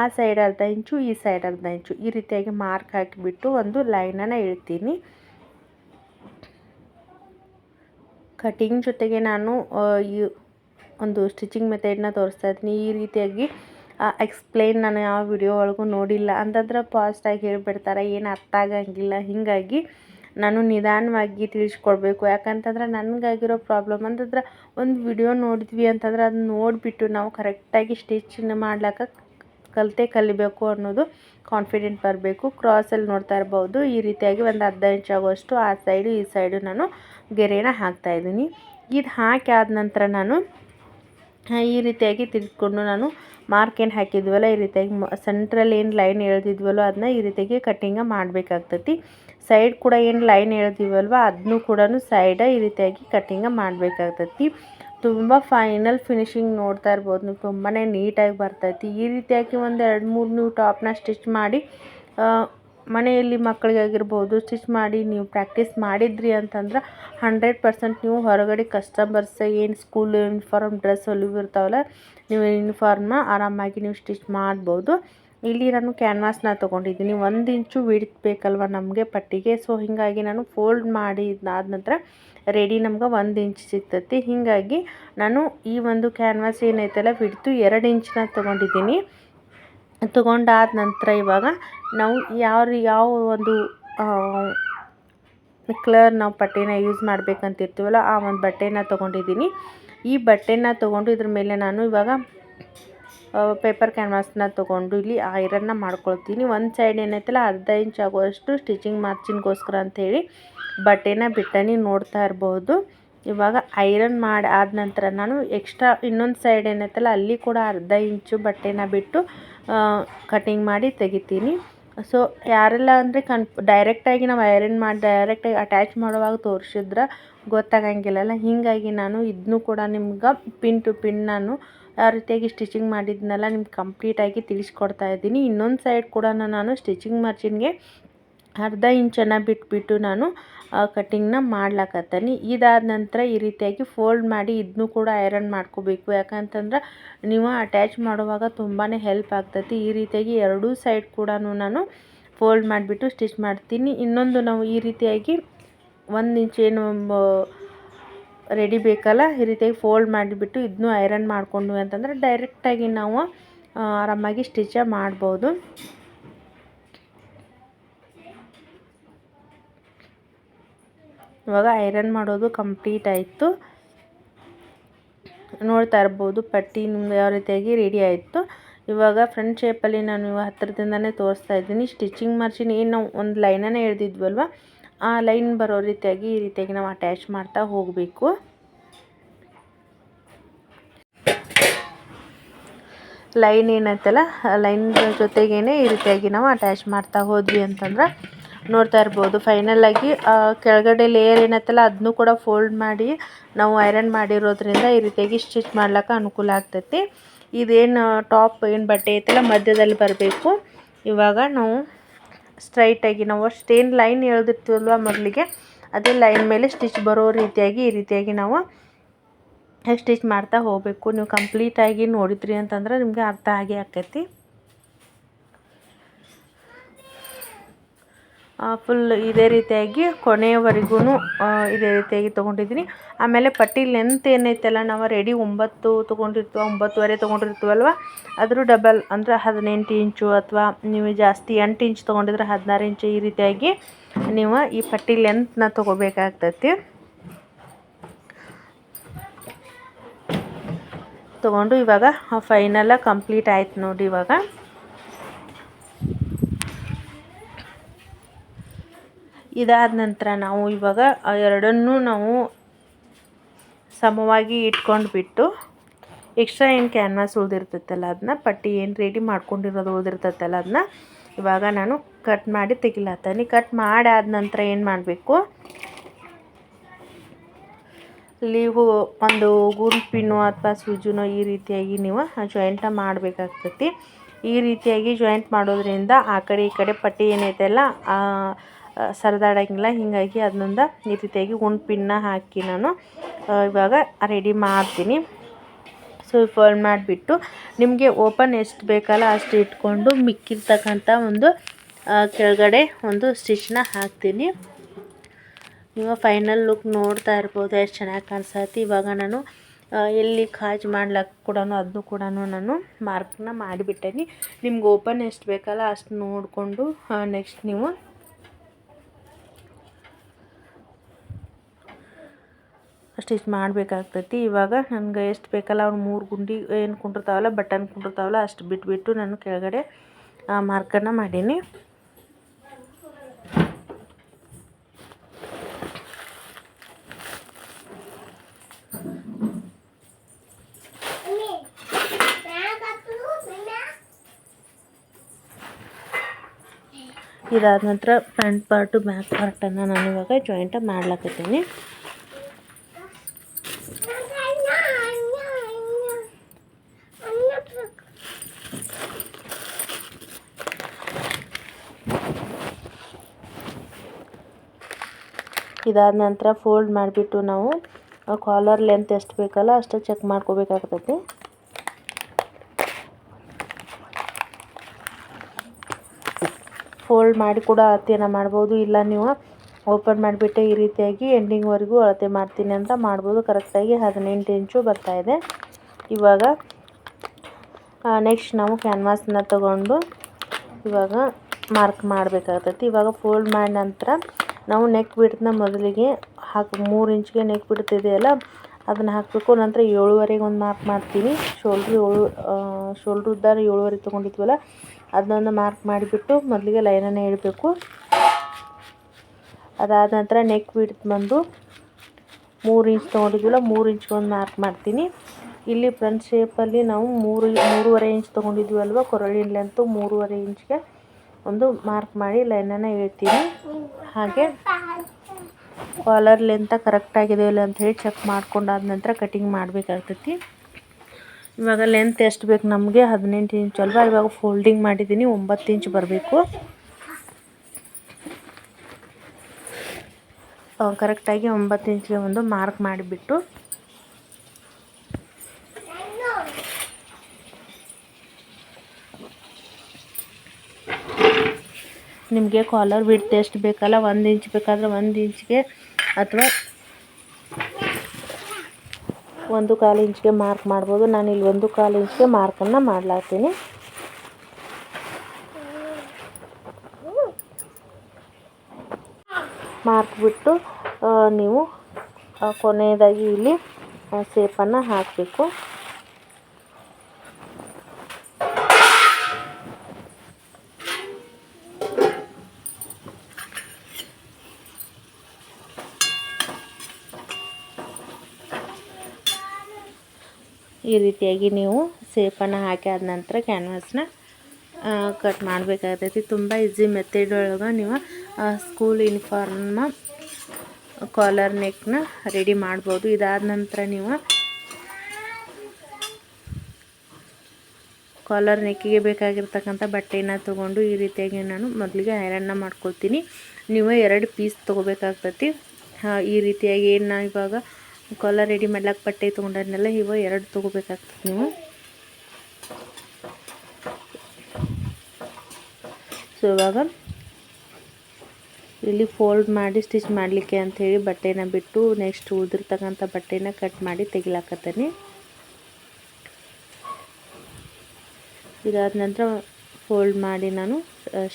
A: ಆ ಸೈಡ್ ಅರ್ಧ ಇಂಚು ಈ ಸೈಡ್ ಅರ್ಧ ಇಂಚು ಈ ರೀತಿಯಾಗಿ ಮಾರ್ಕ್ ಹಾಕಿಬಿಟ್ಟು ಒಂದು ಲೈನನ್ನು ಇಳ್ತೀನಿ ಕಟಿಂಗ್ ಜೊತೆಗೆ ನಾನು ಈ ಒಂದು ಸ್ಟಿಚಿಂಗ್ ಮೆಥಡ್ನ ತೋರಿಸ್ತಾ ಇದ್ದೀನಿ. ಈ ರೀತಿಯಾಗಿ ಎಕ್ಸ್ಪ್ಲೇನ್ ನಾನು ಯಾವ ವಿಡಿಯೋ ಒಳಗೂ ನೋಡಿಲ್ಲ. ಅಂತಂದ್ರೆ ಫಾಸ್ಟಾಗಿ ಹೇಳಿಬಿಡ್ತಾರೆ, ಏನು ಅರ್ಥ ಆಗಂಗಿಲ್ಲ. ಹೀಗಾಗಿ ನಾನು ನಿಧಾನವಾಗಿ ತಿಳಿಸ್ಕೊಡ್ಬೇಕು. ಯಾಕಂತಂದ್ರೆ ನನಗಾಗಿರೋ ಪ್ರಾಬ್ಲಮ್ ಅಂತಂದ್ರೆ ಒಂದು ವಿಡಿಯೋ ನೋಡಿದ್ವಿ ಅಂತಂದ್ರೆ ಅದನ್ನ ನೋಡಿಬಿಟ್ಟು ನಾವು ಕರೆಕ್ಟಾಗಿ ಸ್ಟಿಚ್ ಮಾಡ್ಲಿಕ್ಕೆ ಕಲಿತೆ ಕಲಿಬೇಕು ಅನ್ನೋದು ಕಾನ್ಫಿಡೆಂಟ್ ಬರಬೇಕು. ಕ್ರಾಸಲ್ಲಿ ನೋಡ್ತಾ ಇರ್ಬೋದು. ಈ ರೀತಿಯಾಗಿ ಒಂದು ಅರ್ಧ ಇಂಚ್ ಆಗುವಷ್ಟು ಆ ಸೈಡು ಈ ಸೈಡು ನಾನು ಗೆರೆನ ಹಾಕ್ತಾಯಿದ್ದೀನಿ ಇದು ಹಾಕಿ ಆದ ನಂತರ ನಾನು ಈ ರೀತಿಯಾಗಿ ತಿರ್ಕೊಂಡು ನಾನು ಮಾರ್ಕ್ ಏನು ಹಾಕಿದ್ವಲ್ಲ, ಈ ರೀತಿಯಾಗಿ ಸೆಂಟ್ರಲ್ಲಿ ಏನು ಲೈನ್ ಎಳೆದಿದ್ವಲ್ಲೋ ಅದನ್ನ ಈ ರೀತಿಯಾಗಿ ಕಟ್ಟಿಂಗ ಮಾಡಬೇಕಾಗ್ತತಿ. ಸೈಡ್ ಕೂಡ ಏನು ಲೈನ್ ಎಳೆದಿವಲ್ವ ಅದನ್ನು ಕೂಡ ಸೈಡ ಈ ರೀತಿಯಾಗಿ ಕಟ್ಟಿಂಗ ಮಾಡಬೇಕಾಗ್ತೈತಿ. ತುಂಬ ಫೈನಲ್ ಫಿನಿಶಿಂಗ್ ನೋಡ್ತಾ ಇರ್ಬೋದು. ನೀವು ತುಂಬಾ ನೀಟಾಗಿ ಬರ್ತೈತಿ. ಈ ರೀತಿಯಾಗಿ ಒಂದು ಎರಡು, ಮೂರು ನೀವು ಟಾಪ್ನ ಸ್ಟಿಚ್ ಮಾಡಿ ಮನೆಯಲ್ಲಿ ಮಕ್ಕಳಿಗಾಗಿರ್ಬೋದು ಸ್ಟಿಚ್ ಮಾಡಿ ನೀವು ಪ್ರಾಕ್ಟೀಸ್ ಮಾಡಿದ್ರಿ ಅಂತಂದ್ರೆ ಹಂಡ್ರೆಡ್ ಪರ್ಸೆಂಟ್ ನೀವು ಹೊರಗಡೆ ಕಸ್ಟಮರ್ಸ್ ಏನು ಸ್ಕೂಲ್ ಯೂನಿಫಾರ್ಮ್ ಡ್ರೆಸ್ ಹೊಲಿವಿರ್ತಾವಲ್ಲ ನೀವು ಯೂನಿಫಾರ್ಮ್ನ ಆರಾಮಾಗಿ ನೀವು ಸ್ಟಿಚ್ ಮಾಡ್ಬೋದು. ಇಲ್ಲಿ ನಾನು ಕ್ಯಾನ್ವಾಸ್ನ ತೊಗೊಂಡಿದ್ದೀನಿ. ಒಂದು ಇಂಚು ವಿಡ್ತ್ ಬೇಕಲ್ವ ನಮಗೆ ಪಟ್ಟಿಗೆ. ಸೊ ಹೀಗಾಗಿ ನಾನು ಫೋಲ್ಡ್ ಮಾಡಿ ಆದ ನಂತರ ರೆಡಿ ನಮ್ಗೆ ಒಂದು ಇಂಚ್ ಸಿಗ್ತತಿ. ಹೀಗಾಗಿ ನಾನು ಈ ಒಂದು ಕ್ಯಾನ್ವಾಸ್ ಏನೈತಲ್ಲ ಬಿಡ್ತು, ಎರಡು ಇಂಚನ್ನ ತೊಗೊಂಡಿದ್ದೀನಿ. ತೊಗೊಂಡಾದ ನಂತರ ಇವಾಗ ನಾವು ಯಾವ ಯಾವ ಒಂದು ಕಲರ್ ನಾವು ಬಟ್ಟೆನ ಯೂಸ್ ಮಾಡ್ಬೇಕಂತಿರ್ತೀವಲ್ಲ, ಆ ಒಂದು ಬಟ್ಟೆನ ತೊಗೊಂಡಿದ್ದೀನಿ. ಈ ಬಟ್ಟೆನ ತೊಗೊಂಡು ಇದ್ರ ಮೇಲೆ ನಾನು ಇವಾಗ ಪೇಪರ್ ಕ್ಯಾನ್ವಾಸ್ನ ತೊಗೊಂಡು ಇಲ್ಲಿ ಐರನ್ನ ಮಾಡ್ಕೊಳ್ತೀನಿ. ಒಂದು ಸೈಡ್ ಏನೈತಲ್ಲ, ಅರ್ಧ ಇಂಚ್ ಆಗುವಷ್ಟು ಸ್ಟಿಚಿಂಗ್ ಮಾರ್ಚಿನ್ಗೋಸ್ಕರ ಅಂಥೇಳಿ ಬಟ್ಟೆನ ಬಿಟ್ಟನಿ ನೋಡ್ತಾ ಇರ್ಬೋದು. ಇವಾಗ ಐರನ್ ಮಾಡಿ ಆದ ನಂತರ ನಾನು ಎಕ್ಸ್ಟ್ರಾ ಇನ್ನೊಂದು ಸೈಡ್ ಏನೈತಲ್ಲ, ಅಲ್ಲಿ ಕೂಡ ಅರ್ಧ ಇಂಚು ಬಟ್ಟೆನ ಬಿಟ್ಟು ಕಟಿಂಗ್ ಮಾಡಿ ತೆಗಿತೀನಿ. ಸೊ ಯಾರೆಲ್ಲ ಅಂದರೆ ಕನ್ ಡೈರೆಕ್ಟಾಗಿ ನಾವು ಐರನ್ ಮಾಡಿ ಡೈರೆಕ್ಟಾಗಿ ಅಟ್ಯಾಚ್ ಮಾಡುವಾಗ ತೋರಿಸಿದ್ರೆ ಗೊತ್ತಾಗಂಗಿಲ್ಲಲ್ಲ ಹೀಗಾಗಿ ನಾನು ಇದನ್ನು ಕೂಡ ನಿಮ್ಗೆ ಪಿನ್ ಟು ಪಿನ್ ನಾನು ಯಾವ ರೀತಿಯಾಗಿ ಸ್ಟಿಚಿಂಗ್ ಮಾಡಿದ್ನೆಲ್ಲ, ನಿಮ್ಗೆ ಕಂಪ್ಲೀಟಾಗಿ ತಿಳಿಸ್ಕೊಡ್ತಾ ಇದ್ದೀನಿ. ಇನ್ನೊಂದು ಸೈಡ್ ಕೂಡ ನಾನು ಸ್ಟಿಚಿಂಗ್ ಮಾರ್ಜಿನ್ಗೆ ಅರ್ಧ ಇಂಚನ್ನು ಬಿಟ್ಬಿಟ್ಟು ನಾನು ಕಟ್ಟಿಂಗ್ನ ಮಾಡ್ಲಾಕತ್ತೀನಿ. ಇದಾದ ನಂತರ ಈ ರೀತಿಯಾಗಿ ಫೋಲ್ಡ್ ಮಾಡಿ ಇದನ್ನು ಕೂಡ ಐರನ್ ಮಾಡ್ಕೋಬೇಕು. ಯಾಕಂತಂದ್ರೆ ನೀವು ಅಟ್ಯಾಚ್ ಮಾಡುವಾಗ ತುಂಬಾ ಹೆಲ್ಪ್ ಆಗ್ತೈತಿ. ಈ ರೀತಿಯಾಗಿ ಎರಡೂ ಸೈಡ್ ಕೂಡ ನಾನು ಫೋಲ್ಡ್ ಮಾಡಿಬಿಟ್ಟು ಸ್ಟಿಚ್ ಮಾಡ್ತೀನಿ. ಇನ್ನೊಂದು ನಾವು ಈ ರೀತಿಯಾಗಿ ಒಂದು ಏನು ರೆಡಿ ಬೇಕಲ್ಲ, ಈ ರೀತಿಯಾಗಿ ಫೋಲ್ಡ್ ಮಾಡಿಬಿಟ್ಟು ಇದನ್ನು ಐರನ್ ಮಾಡಿಕೊಂಡು ಅಂತಂದರೆ ಡೈರೆಕ್ಟಾಗಿ ನಾವು ಆರಾಮಾಗಿ ಸ್ಟಿಚ ಮಾಡ್ಬೋದು. ಇವಾಗ ಐರನ್ ಮಾಡೋದು ಕಂಪ್ಲೀಟ್ ಆಯಿತು. ನೋಡ್ತಾ ಇರ್ಬೋದು, ಪಟ್ಟಿ ಯಾವ ರೀತಿಯಾಗಿ ರೆಡಿ ಆಯಿತು. ಇವಾಗ ಫ್ರಂಟ್ ಶೇಪಲ್ಲಿ ನಾನು ಇವಾಗ ಹತ್ತಿರದಿಂದನೇ ತೋರಿಸ್ತಾ ಇದ್ದೀನಿ. ಸ್ಟಿಚಿಂಗ್ ಮಾರ್ಜಿನ್ ಏನು ನಾವು ಒಂದು ಲೈನನ್ನೇ ಎಳೆದಿದ್ವಲ್ವ ಆ ಲೈನ್ ಬರೋ ರೀತಿಯಾಗಿ ಈ ರೀತಿಯಾಗಿ ನಾವು ಅಟ್ಯಾಚ್ ಮಾಡ್ತಾ ಹೋಗಬೇಕು. ಲೈನ್ ಏನೈತಲ್ಲ ಲೈನ್ ಜೊತೆಗೇನೆ ಈ ರೀತಿಯಾಗಿ ನಾವು ಅಟ್ಯಾಚ್ ಮಾಡ್ತಾ ಹೋದ್ವಿ ಅಂತಂದ್ರೆ ನೋಡ್ತಾ ಇರ್ಬೋದು. ಆಗಿ ಕೆಳಗಡೆ ಲೇಯರ್ ಏನತ್ತಲ್ಲ ಅದನ್ನು ಕೂಡ ಫೋಲ್ಡ್ ಮಾಡಿ ನಾವು ಐರನ್ ಮಾಡಿರೋದ್ರಿಂದ ಈ ರೀತಿಯಾಗಿ ಸ್ಟಿಚ್ ಮಾಡ್ಲಿಕ್ಕೆ ಅನುಕೂಲ ಆಗ್ತೈತಿ. ಇದೇನು ಟಾಪ್ ಏನು ಬಟ್ಟೆ ಐತಲ್ಲ, ಮಧ್ಯದಲ್ಲಿ ಬರಬೇಕು. ಇವಾಗ ನಾವು ಸ್ಟ್ರೈಟಾಗಿ ನಾವು ಸ್ಟೇನ್ ಲೈನ್ ಎಳ್ದಿರ್ತೀವಲ್ವ ಮೊದಲಿಗೆ, ಅದೇ ಲೈನ್ ಮೇಲೆ ಸ್ಟಿಚ್ ಬರೋ ರೀತಿಯಾಗಿ, ಈ ರೀತಿಯಾಗಿ ನಾವು ಸ್ಟಿಚ್ ಮಾಡ್ತಾ ಹೋಗಬೇಕು. ನೀವು ಕಂಪ್ಲೀಟಾಗಿ ನೋಡಿದ್ರಿ ಅಂತಂದ್ರೆ ನಿಮಗೆ ಅರ್ಥ ಆಗೇ ಆಕೈತಿ ಫುಲ್ ಇದೇ ರೀತಿಯಾಗಿ ಕೊನೆಯವರೆಗೂ ಇದೇ ರೀತಿಯಾಗಿ ತೊಗೊಂಡಿದ್ದೀನಿ. ಆಮೇಲೆ ಪಟ್ಟಿ ಲೆಂತ್ ಏನೈತಲ್ಲ ನಾವು ರೆಡಿ ಒಂಬತ್ತು ತೊಗೊಂಡಿರ್ತೀವ, ಒಂಬತ್ತುವರೆ ತೊಗೊಂಡಿರ್ತೀವಲ್ವ? ಅದ್ರ ಡಬಲ್ ಅಂದರೆ ಹದಿನೆಂಟು ಇಂಚು ಅಥವಾ ನೀವು ಜಾಸ್ತಿ ಎಂಟು ಇಂಚ್ ತೊಗೊಂಡಿದ್ರೆ ಹದಿನಾರು ಇಂಚು ಈ ರೀತಿಯಾಗಿ ನೀವು ಈ ಪಟ್ಟಿ ಲೆಂತ್ನ ತೊಗೋಬೇಕಾಗ್ತೈತಿ. ತೊಗೊಂಡು ಇವಾಗ ಫೈನಲ್ಲ ಕಂಪ್ಲೀಟ್ ಆಯ್ತು ನೋಡಿ ಇವಾಗ. ಇದಾದ ನಂತರ ನಾವು ಇವಾಗ ಎರಡನ್ನೂ ನಾವು ಸಮವಾಗಿ ಇಟ್ಕೊಂಡು ಬಿಟ್ಟು ಎಕ್ಸ್ಟ್ರಾ ಏನು ಕ್ಯಾನ್ವಾಸ್ ಉಳಿದಿರ್ತೈತಲ್ಲ ಅದನ್ನ ಪಟ್ಟಿ ಏನು ರೆಡಿ ಮಾಡ್ಕೊಂಡಿರೋದು ಉಳಿದಿರ್ತೈತಲ್ಲ ಅದನ್ನ ಇವಾಗ ನಾನು ಕಟ್ ಮಾಡಿ ತೆಗಿಲತ್ತೀನಿ ಕಟ್ ಮಾಡಾದ ನಂತರ ಏನು ಮಾಡಬೇಕು? ಲೀವು ಒಂದು ಗುಂಪಿನೋ ಅಥವಾ ಸೂಜಿನೋ ಈ ರೀತಿಯಾಗಿ ನೀವು ಜಾಯಿಂಟ ಮಾಡಬೇಕಾಗ್ತೈತಿ. ಈ ರೀತಿಯಾಗಿ ಜಾಯಿಂಟ್ ಮಾಡೋದ್ರಿಂದ ಆ ಕಡೆ ಈ ಕಡೆ ಪಟ್ಟಿ ಏನೈತೆಲ್ಲ ಸರಿದಾಡಂಗಿಲ್ಲ. ಹೀಗಾಗಿ ಅದನ್ನ ಈ ರೀತಿಯಾಗಿ ಪಿನ್ನ ಹಾಕಿ ನಾನು ಇವಾಗ ರೆಡಿ ಮಾಡ್ತೀನಿ. ಸೊ ಫೋಲ್ಡ್ ಮಾಡಿಬಿಟ್ಟು ನಿಮಗೆ ಓಪನ್ ಎಷ್ಟು ಬೇಕಲ್ಲ ಅಷ್ಟು ಇಟ್ಕೊಂಡು ಮಿಕ್ಕಿರ್ತಕ್ಕಂಥ ಒಂದು ಕೆಳಗಡೆ ಒಂದು ಸ್ಟಿಚ್ನ ಹಾಕ್ತೀನಿ. ನೀವು ಫೈನಲ್ ಲುಕ್ ನೋಡ್ತಾ ಇರ್ಬೋದು, ಎಷ್ಟು ಚೆನ್ನಾಗಿ ಕಾಣಿಸತ್ತೆ. ಇವಾಗ ನಾನು ಎಲ್ಲಿ ಕಾಜು ಮಾಡ್ಲಿಕ್ಕೆ ಕೂಡ ಅದನ್ನು ಕೂಡ ನಾನು ಮಾರ್ಕ್ನ ಮಾಡಿಬಿಟ್ಟೇನಿ. ನಿಮ್ಗೆ ಓಪನ್ ಎಷ್ಟು ಬೇಕಲ್ಲ ಅಷ್ಟು ನೋಡಿಕೊಂಡು ನೆಕ್ಸ್ಟ್ ನೀವು ಸ್ಟಿಚ್ ಮಾಡಬೇಕಾಗ್ತೈತಿ. ಇವಾಗ ನನಗೆ ಎಷ್ಟು ಬೇಕಲ್ಲ ಅವ್ರು ಮೂರು ಗುಂಡಿ ಏನು ಕುಂಡಿರ್ತಾವಲ್ಲ ಬಟನ್ ಕುಂಡಿರ್ತಾವಲ್ಲ, ಅಷ್ಟು ಬಿಟ್ಬಿಟ್ಟು ನಾನು ಕೆಳಗಡೆ ಮಾರ್ಕನ್ನು ಮಾಡೀನಿ. ಇದಾದ ನಂತರ ಫ್ರಂಟ್ ಪಾರ್ಟು ಬ್ಯಾಕ್ ಪಾರ್ಟನ್ನು ನಾನು ಇವಾಗ ಜಾಯಿಂಟ ಮಾಡ್ಲಾಕತ್ತೀನಿ. ಇದಾದ ನಂತರ ಫೋಲ್ಡ್ ಮಾಡಿಬಿಟ್ಟು ನಾವು ಕಾಲರ್ ಲೆಂತ್ ಎಷ್ಟು ಬೇಕಲ್ಲ ಅಷ್ಟು ಚೆಕ್ ಮಾಡ್ಕೋಬೇಕಾಗ್ತೈತಿ. ಫೋಲ್ಡ್ ಮಾಡಿ ಕೂಡ ಅಳತೆಯನ್ನು ಮಾಡ್ಬೋದು. ಇಲ್ಲ ನೀವು ಓಪನ್ ಮಾಡಿಬಿಟ್ಟೆ ಈ ರೀತಿಯಾಗಿ ಎಂಡಿಂಗ್ವರೆಗೂ ಅಳತೆ ಮಾಡ್ತೀನಿ ಅಂತ ಮಾಡ್ಬೋದು. ಕರೆಕ್ಟಾಗಿ ಹದಿನೆಂಟು ಇಂಚು ಬರ್ತಾಯಿದೆ ಇವಾಗ ನೆಕ್ಸ್ಟ್ ನಾವು ಕ್ಯಾನ್ವಾಸನ್ನ ತಗೊಂಡು ಇವಾಗ ಮಾರ್ಕ್ ಮಾಡಬೇಕಾಗ್ತೈತಿ. ಇವಾಗ ಫೋಲ್ಡ್ ಮಾಡಿದ ನಂತರ ನಾವು ನೆಕ್ ಬಿಡ್ತನ ಮೊದಲಿಗೆ ಹಾಕಿ ಮೂರು ಇಂಚ್ಗೆ ನೆಕ್ ಬಿಡ್ತಿದೆಯಲ್ಲ, ಅದನ್ನು ಹಾಕಬೇಕು. ನಂತರ ಏಳುವರೆಗೆ ಒಂದು ಮಾರ್ಕ್ ಮಾಡ್ತೀನಿ. ಶೋಲ್ಡ್ರ್ ಏಳು ಶೋಲ್ಡ್ರ್ ಉದ್ದಾರ ಏಳುವರೆ ತೊಗೊಂಡಿದ್ವಲ್ಲ ಅದನ್ನೊಂದು ಮಾರ್ಕ್ ಮಾಡಿಬಿಟ್ಟು ಮೊದಲಿಗೆ ಲೈನನ್ನು ಇಡಬೇಕು ಅದಾದ ನಂತರ ನೆಕ್ ಬಿಡ್ತು ಬಂದು ಮೂರು ಇಂಚ್ ತೊಗೊಂಡಿದ್ವಲ್ಲ, ಮೂರು ಇಂಚ್ಗೆ ಒಂದು ಮಾರ್ಕ್ ಮಾಡ್ತೀನಿ. ಇಲ್ಲಿ ಫ್ರಂಟ್ ಶೇಪಲ್ಲಿ ನಾವು ಮೂರು, ಮೂರುವರೆ ಇಂಚ್ ತೊಗೊಂಡಿದ್ವಿ ಕೊರಳಿನ ಲೆಂತು ಮೂರುವರೆ ಇಂಚ್ಗೆ. ಒಂದು ಮಾರ್ಕ್ ಮಾಡಿ ಲೈನನ್ನು ಎಳ್ತೀನಿ ಹಾಗೆ ಕಾಲರ್ ಲೆಂತ ಕರೆಕ್ಟಾಗಿದೆ ಇಲ್ಲ ಅಂತ ಹೇಳಿ ಚೆಕ್ ಮಾಡ್ಕೊಂಡಾದ ನಂತರ ಕಟಿಂಗ್ ಮಾಡಬೇಕಾಗ್ತೈತಿ. ಇವಾಗ ಲೆಂತ್ ಎಷ್ಟು ಬೇಕು ನಮಗೆ? ಹದಿನೆಂಟು ಇಂಚ್ ಅಲ್ವಾ? ಇವಾಗ ಫೋಲ್ಡಿಂಗ್ ಮಾಡಿದ್ದೀನಿ ಒಂಬತ್ತು ಇಂಚ್ ಬರಬೇಕು. ಕರೆಕ್ಟಾಗಿ ಒಂಬತ್ತು ಇಂಚಿಗೆ ಒಂದು ಮಾರ್ಕ್ ಮಾಡಿಬಿಟ್ಟು ನಿಮಗೆ ಕಾಲರ್ ವಿಡ್ತ್ ಎಷ್ಟು ಬೇಕಲ್ಲ, ಒಂದು ಇಂಚ್ ಬೇಕಾದ್ರೆ ಒಂದು ಇಂಚ್ಗೆ ಅಥವಾ ಒಂದು ಕಾಲು ಇಂಚ್ಗೆ ಮಾರ್ಕ್ ಮಾಡ್ಬೋದು. ನಾನು ಇಲ್ಲಿ ಒಂದು ಕಾಲು ಇಂಚ್ಗೆ ಮಾರ್ಕನ್ನು ಮಾಡ್ಲಾತೀನಿ. ಮಾರ್ಕ್ ಬಿಟ್ಟು ನೀವು ಕೊನೆಯದಾಗಿ ಇಲ್ಲಿ ಸೇಪನ್ನು ಹಾಕಬೇಕು. ಈ ರೀತಿಯಾಗಿ ನೀವು ಸೇಫನ್ನು ಹಾಕಿ ಆದ ನಂತರ ಕ್ಯಾನ್ವಾಸ್ನ ಕಟ್ ಮಾಡಬೇಕಾಗ್ತೈತಿ. ತುಂಬ ಈಸಿ ಮೆಥಡ್ ಒಳಗೆ ನೀವು ಸ್ಕೂಲ್ ಯೂನಿಫಾರ್ಮ ಕಾಲರ್ ನೆಕ್ನ ರೆಡಿ ಮಾಡ್ಬೋದು. ಇದಾದ ನಂತರ ನೀವು ಕಾಲರ್ ನೆಕ್ಕಿಗೆ ಬೇಕಾಗಿರ್ತಕ್ಕಂಥ ಬಟ್ಟೆನ ತೊಗೊಂಡು ಈ ರೀತಿಯಾಗಿ ನಾನು ಮೊದಲಿಗೆ ಐರನ್ನ ಮಾಡ್ಕೊಳ್ತೀನಿ. ನೀವು ಎರಡು ಪೀಸ್ ತೊಗೋಬೇಕಾಗ್ತೈತಿ. ಈ ರೀತಿಯಾಗಿ ಏನು ಇವಾಗ ಕಾಲರ್ ರೆಡಿ ಮಾಡ್ಲಾಕ ಬಟ್ಟೆ ತೊಗೊಂಡನ್ನೆಲ್ಲ ಇವಾಗ ಎರಡು ತೊಗೋಬೇಕಾಗ್ತದೆ ನೀವು. ಸೊ ಇವಾಗ ಇಲ್ಲಿ ಫೋಲ್ಡ್ ಮಾಡಿ ಸ್ಟಿಚ್ ಮಾಡಲಿಕ್ಕೆ ಅಂಥೇಳಿ ಬಟ್ಟೆನ ಬಿಟ್ಟು ನೆಕ್ಸ್ಟ್ ಉದುರ್ತಕ್ಕಂಥ ಬಟ್ಟೆನ ಕಟ್ ಮಾಡಿ ತೆಗಿಲಾಕತ್ತೀನಿ. ಇದಾದ ನಂತರ ಫೋಲ್ಡ್ ಮಾಡಿ ನಾನು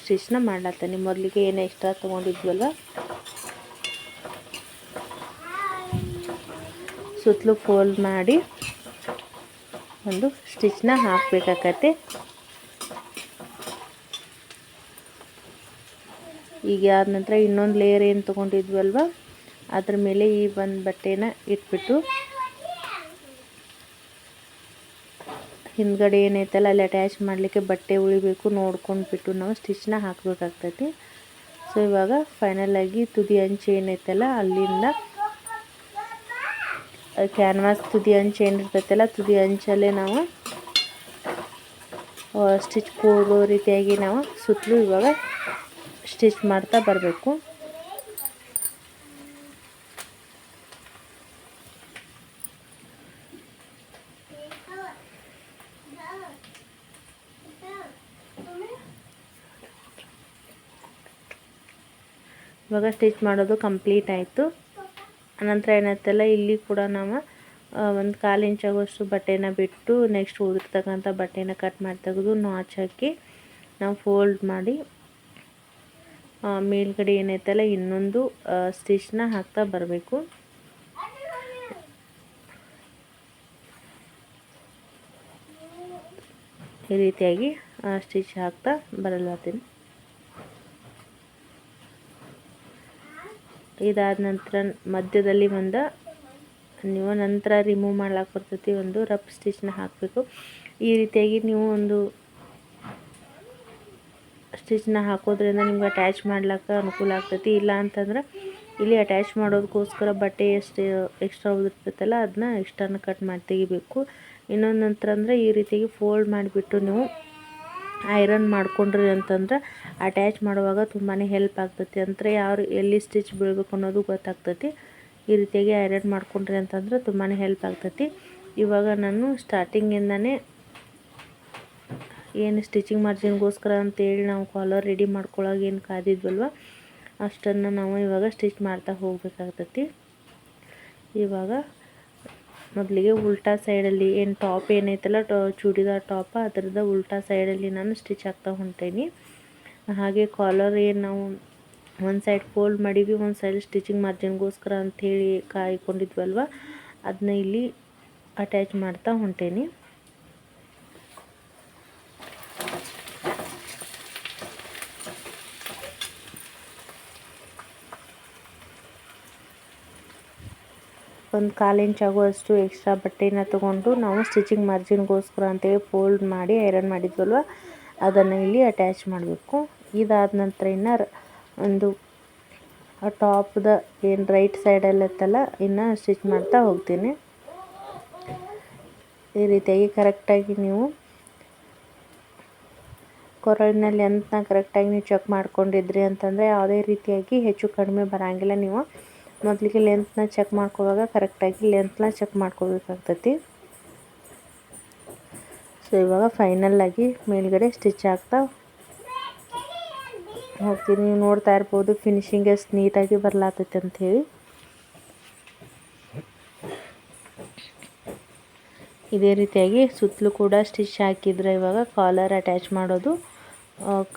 A: ಸ್ಟಿಚ್ನ ಮಾಡ್ಲತ್ತೀನಿ. ಮೊದಲಿಗೆ ಏನು ಎಕ್ಸ್ಟ್ರಾ ತೊಗೊಂಡಿದ್ವಲ್ವ? ಸುತ್ತಲೂ ಫೋಲ್ಡ್ ಮಾಡಿ ಒಂದು ಸ್ಟಿಚ್ನ ಹಾಕಬೇಕಾಗತ್ತೆ. ಈಗ ಆದ ನಂತರ ಇನ್ನೊಂದು ಲೇಯರ್ ಏನು ತೊಗೊಂಡಿದ್ವಲ್ವ? ಅದ್ರ ಮೇಲೆ ಈ ಒಂದು ಬಟ್ಟೆನ ಇಟ್ಬಿಟ್ಟು ಹಿಂದ್ಗಡೆ ಏನೈತಲ್ಲ, ಅಲ್ಲಿ ಅಟ್ಯಾಚ್ ಮಾಡಲಿಕ್ಕೆ ಬಟ್ಟೆ ಉಳಿಬೇಕು ನೋಡ್ಕೊಂಡು ಬಿಟ್ಟು ನಾವು ಸ್ಟಿಚ್ನ ಹಾಕಬೇಕಾಗ್ತೈತಿ. ಸೊ ಇವಾಗ ಫೈನಲಾಗಿ ತುದಿ ಅಂಚು ಏನೈತಲ್ಲ, ಅಲ್ಲಿಂದ ಕ್ಯಾನ್ವಾಸ್ ತುದಿ ಅಂಚು ಏನಿರ್ತೈತಲ್ಲ, ತುದಿ ಅಂಚಲ್ಲೇ ನಾವು ಸ್ಟಿಚ್ ಕೂಡೋ ರೀತಿಯಾಗಿ ನಾವು ಸುತ್ತಲೂ ಇವಾಗ ಸ್ಟಿಚ್ ಮಾಡ್ತಾ ಬರಬೇಕು. ಇವಾಗ ಸ್ಟಿಚ್ ಮಾಡೋದು ಕಂಪ್ಲೀಟ್ ಆಯಿತು. ಅನಂತರ ಏನಾಯ್ತಲ್ಲ ಇಲ್ಲಿ ಕೂಡ ನಾವು ಒಂದು ಕಾಲು ಇಂಚಾಗುವಷ್ಟು ಬಟ್ಟೆನ ಬಿಟ್ಟು ನೆಕ್ಸ್ಟ್ ಉಳಿದಿರ್ತಕ್ಕಂಥ ಬಟ್ಟೆನ ಕಟ್ ಮಾಡಿ ತೆಗೆದು ನಾಚ್ ಹಾಕಿ ನಾವು ಫೋಲ್ಡ್ ಮಾಡಿ ಮೇಲ್ಗಡೆ ಏನೈತಲ್ಲ, ಇನ್ನೊಂದು ಸ್ಟಿಚ್ನ ಹಾಕ್ತಾ ಬರಬೇಕು. ಈ ರೀತಿಯಾಗಿ ಸ್ಟಿಚ್ ಹಾಕ್ತಾ ಬರಲಾತೀನಿ. ಇದಾದ ನಂತರ ಮಧ್ಯದಲ್ಲಿ ಒಂದು ನೀವು ನಂತರ ರಿಮೂವ್ ಮಾಡ್ಲಾಕ ಬರ್ತೈತಿ, ಒಂದು ರಫ್ ಸ್ಟಿಚ್ನ ಹಾಕಬೇಕು. ಈ ರೀತಿಯಾಗಿ ನೀವು ಒಂದು ಸ್ಟಿಚ್ನ ಹಾಕೋದ್ರಿಂದ ನಿಮ್ಗೆ ಅಟ್ಯಾಚ್ ಮಾಡ್ಲಿಕ್ಕೆ ಅನುಕೂಲ ಆಗ್ತೈತಿ. ಇಲ್ಲ ಅಂತಂದ್ರೆ ಇಲ್ಲಿ ಅಟ್ಯಾಚ್ ಮಾಡೋದಕ್ಕೋಸ್ಕರ ಬಟ್ಟೆ ಎಷ್ಟು ಎಕ್ಸ್ಟ್ರಾ ಉಳಿದಿರ್ತೈತಲ್ಲ ಅದನ್ನ ಎಕ್ಸ್ಟ್ರಾನ ಕಟ್ ಮಾಡಿ ತೆಗಿಬೇಕು. ಇನ್ನೊಂದು ನಂತರ ಅಂದರೆ ಈ ರೀತಿಯಾಗಿ ಫೋಲ್ಡ್ ಮಾಡಿಬಿಟ್ಟು ನೀವು ಐರನ್ ಮಾಡಿಕೊಂಡ್ರಿ ಅಂತಂದ್ರೆ ಅಟ್ಯಾಚ್ ಮಾಡುವಾಗ ತುಂಬಾ ಹೆಲ್ಪ್ ಆಗ್ತೈತಿ. ಅಂದರೆ ಯಾರು ಎಲ್ಲಿ ಸ್ಟಿಚ್ ಬೀಳ್ಬೇಕು ಅನ್ನೋದು ಗೊತ್ತಾಗ್ತೈತಿ. ಈ ರೀತಿಯಾಗಿ ಐರನ್ ಮಾಡ್ಕೊಂಡ್ರಿ ಅಂತಂದ್ರೆ ತುಂಬಾ ಹೆಲ್ಪ್ ಆಗ್ತೈತಿ. ಇವಾಗ ನಾನು ಸ್ಟಾರ್ಟಿಂಗಿಂದನೇ ಏನು ಸ್ಟಿಚಿಂಗ್ ಮಾರ್ಜಿನ್ಗೋಸ್ಕರ ಅಂತೇಳಿ ನಾವು ಕಾಲರ್ ರೆಡಿ ಮಾಡ್ಕೊಳ್ಳೋಕೆ ಏನು ಕಾದಿದ್ವಲ್ವ, ಅಷ್ಟನ್ನು ನಾವು ಇವಾಗ ಸ್ಟಿಚ್ ಮಾಡ್ತಾ ಹೋಗ್ಬೇಕಾಗ್ತೈತಿ. ಇವಾಗ ಮೊದಲಿಗೆ ಉಲ್ಟಾ ಸೈಡಲ್ಲಿ ಏನು ಟಾಪ್ ಏನೈತಲ್ಲ ಚೂಡಿದಾರ್ ಟಾಪ ಅದರದ ಉಲ್ಟಾ ಸೈಡಲ್ಲಿ ನಾನು ಸ್ಟಿಚ್ ಹಾಕ್ತಾ ಹೊಂಟೇನಿ. ಹಾಗೆ ಕಾಲರ್ ಏನು ನಾವು ಒಂದು ಸೈಡ್ ಫೋಲ್ಡ್ ಮಾಡೀವಿ, ಒಂದು ಸೈಡ್ ಸ್ಟಿಚಿಂಗ್ ಮಾರ್ಜಿನ್ಗೋಸ್ಕರ ಅಂಥೇಳಿ ಕಾಯ್ಕೊಂಡಿದ್ವಲ್ವ ಅದನ್ನ ಇಲ್ಲಿ ಅಟ್ಯಾಚ್ ಮಾಡ್ತಾ ಹೊಂಟೇನಿ. ಒಂದು ಕಾಲು ಇಂಚ್ ಆಗುವಷ್ಟು ಎಕ್ಸ್ಟ್ರಾ ಬಟ್ಟೆನ ತೊಗೊಂಡು ನಾವು ಸ್ಟಿಚಿಂಗ್ ಮಾರ್ಜಿನ್ಗೋಸ್ಕರ ಅಂತೇಳಿ ಫೋಲ್ಡ್ ಮಾಡಿ ಐರನ್ ಮಾಡಿದ್ವಲ್ವ? ಅದನ್ನು ಇಲ್ಲಿ ಅಟ್ಯಾಚ್ ಮಾಡಬೇಕು. ಇದಾದ ನಂತರ ಇನ್ನು ಒಂದು ಟಾಪ್ದ ಏನು ರೈಟ್ ಸೈಡಲ್ಲಿ ಇತ್ತಲ್ಲ, ಇನ್ನು ಸ್ಟಿಚ್ ಮಾಡ್ತಾ ಹೋಗ್ತೀನಿ. ಈ ರೀತಿಯಾಗಿ ಕರೆಕ್ಟಾಗಿ ನೀವು ಕೊರಳಿನಲ್ಲಿ ಎಂತ ಕರೆಕ್ಟಾಗಿ ನೀವು ಚೆಕ್ ಮಾಡ್ಕೊಂಡಿದ್ರಿ ಅಂತಂದರೆ, ಯಾವುದೇ ರೀತಿಯಾಗಿ ಹೆಚ್ಚು ಕಡಿಮೆ ಬರೋಂಗಿಲ್ಲ. ನೀವು ಮೊದಲಿಗೆ ಲೆಂತ್ನ ಚೆಕ್ ಮಾಡ್ಕೊಳ್ಳುವಾಗ ಕರೆಕ್ಟಾಗಿ ಲೆಂತ್ನ ಚೆಕ್ ಮಾಡ್ಕೋಬೇಕಾಗ್ತೈತಿ. ಸೊ ಇವಾಗ ಫೈನಲ್ ಆಗಿ ಮೇಲ್ಗಡೆ ಸ್ಟಿಚ್ ಆಗ್ತಾ ಹೋಗ್ತೀನಿ. ನೀವು ನೋಡ್ತಾ ಇರ್ಬೋದು ಫಿನಿಶಿಂಗ್ ಎಷ್ಟು ನೀಟಾಗಿ ಬರ್ಲಾತೈತೆ ಅಂಥೇಳಿ ಇದೇ ರೀತಿಯಾಗಿ ಸುತ್ತಲೂ ಕೂಡ ಸ್ಟಿಚ್ ಹಾಕಿದ್ರೆ ಇವಾಗ ಕಾಲರ್ ಅಟ್ಯಾಚ್ ಮಾಡೋದು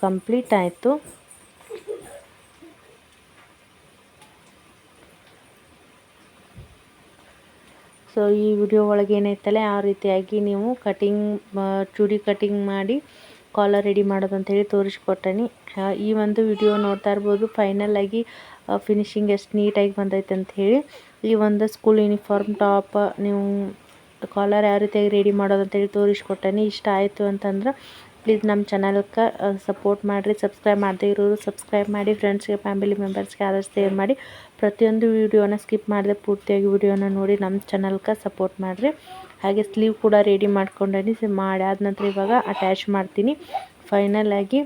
A: ಕಂಪ್ಲೀಟ್ ಆಯಿತು. ಸೊ ಈ ವಿಡಿಯೋ ಒಳಗೆ ಏನೈತಲ್ಲ ಆ ರೀತಿಯಾಗಿ ನೀವು ಕಟಿಂಗ್ ಚೂಡಿ ಕಟಿಂಗ್ ಮಾಡಿ ಕಾಲರ್ ರೆಡಿ ಮಾಡೋದು ಅಂತೇಳಿ ತೋರಿಸ್ಕೊಟ್ಟನಿ ಈ ಒಂದು ವಿಡಿಯೋ ನೋಡ್ತಾ ಇರ್ಬೋದು ಫೈನಲ್ ಆಗಿ ಫಿನಿಶಿಂಗ್ ಎಷ್ಟು ನೀಟಾಗಿ ಬಂದೈತೆ ಅಂತ ಹೇಳಿ ಈ ಒಂದು ಸ್ಕೂಲ್ ಯೂನಿಫಾರ್ಮ್ ಟಾಪ್ ನೀವು ಕಾಲರ್ ಯಾವ ರೀತಿಯಾಗಿ ರೆಡಿ ಮಾಡೋದು ಅಂತೇಳಿ ತೋರಿಸ್ಕೊಟ್ಟನಿ. ಇಷ್ಟ ಆಯಿತು ಅಂತಂದ್ರೆ ಪ್ಲೀಸ್ ನಮ್ಮ ಚಾನಲ್ಗೆ ಸಪೋರ್ಟ್ ಮಾಡಿರಿ. ಸಬ್ಸ್ಕ್ರೈಬ್ ಮಾಡದೇ ಇರೋರು ಸಬ್ಸ್ಕ್ರೈಬ್ ಮಾಡಿ. ಫ್ರೆಂಡ್ಸ್ಗೆ ಫ್ಯಾಮಿಲಿ ಮೆಂಬರ್ಸ್ಗೆ ಆದಷ್ಟು ಶೇರ್ ಮಾಡಿ. ಪ್ರತಿಯೊಂದು ವೀಡಿಯೋನ ಸ್ಕಿಪ್ ಮಾಡದೆ ಪೂರ್ತಿಯಾಗಿ ವೀಡಿಯೋನ ನೋಡಿ ನಮ್ಮ ಚಾನಲ್ಗೆ ಸಪೋರ್ಟ್ ಮಾಡಿರಿ. ಹಾಗೆ ಸ್ಲೀವ್ ಕೂಡ ರೆಡಿ ಮಾಡ್ಕೊಂಡಿ ಮಾಡಿ ಆದ ನಂತರ ಇವಾಗ ಅಟ್ಯಾಚ್ ಮಾಡ್ತೀನಿ. ಫೈನಲ್ ಆಗಿ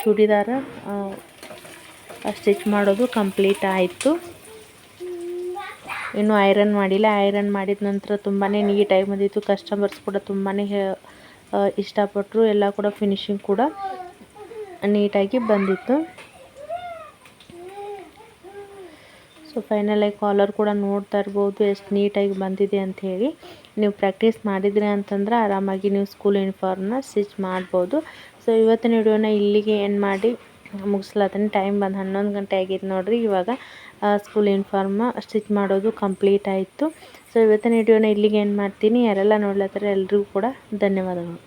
A: ಚೂಡಿದಾರ ಸ್ಟಿಚ್ ಮಾಡೋದು ಕಂಪ್ಲೀಟ್ ಆಯಿತು. ಇನ್ನೂ ಐರನ್ ಮಾಡಿಲ್ಲ. ಐರನ್ ಮಾಡಿದ ನಂತರ ತುಂಬಾ ನೀಟಾಗಿ ಬಂದಿತ್ತು. ಕಸ್ಟಮರ್ಸ್ ಕೂಡ ತುಂಬಾ ಇಷ್ಟಪಟ್ಟರು ಎಲ್ಲ ಕೂಡ ಫಿನಿಶಿಂಗ್ ಕೂಡ ನೀಟಾಗಿ ಬಂದಿತ್ತು. ಸೊ ಫೈನಲಾಗಿ ಕಾಲರ್ ಕೂಡ ನೋಡ್ತಾ ಇರ್ಬೋದು, ಎಷ್ಟು ನೀಟಾಗಿ ಬಂದಿದೆ ಅಂತ ಹೇಳಿ. ನೀವು ಪ್ರಾಕ್ಟೀಸ್ ಮಾಡಿದ್ರಿ ಅಂತಂದ್ರೆ ಆರಾಮಾಗಿ ನೀವು ಸ್ಕೂಲ್ ಯೂನಿಫಾರ್ಮ್ನ ಸ್ಟಿಚ್ ಮಾಡ್ಬೋದು. ಸೊ ಇವತ್ತಿನ ವಿಡಿಯೋನ ಇಲ್ಲಿಗೆ ಏನು ಮಾಡಿ ಮುಗಿಸ್ಲತ್ತೀನಿ ಟೈಮ್ ಬಂದು ಹನ್ನೊಂದು ಗಂಟೆ ಆಗಿತ್ತು ನೋಡಿರಿ. ಇವಾಗ ಸ್ಕೂಲ್ ಯೂನಿಫಾರ್ಮ್ ಸ್ಟಿಚ್ ಮಾಡೋದು ಕಂಪ್ಲೀಟ್ ಆಯಿತು. ಸೊ ಇವತ್ತಿನ ವಿಡಿಯೋನ ಇಲ್ಲಿಗೆ ಏನು ಮಾಡ್ತೀನಿ. ಯಾರೆಲ್ಲ ನೋಡ್ಲತ್ತಾರೆ ಎಲ್ಲರಿಗೂ ಕೂಡ ಧನ್ಯವಾದಗಳು.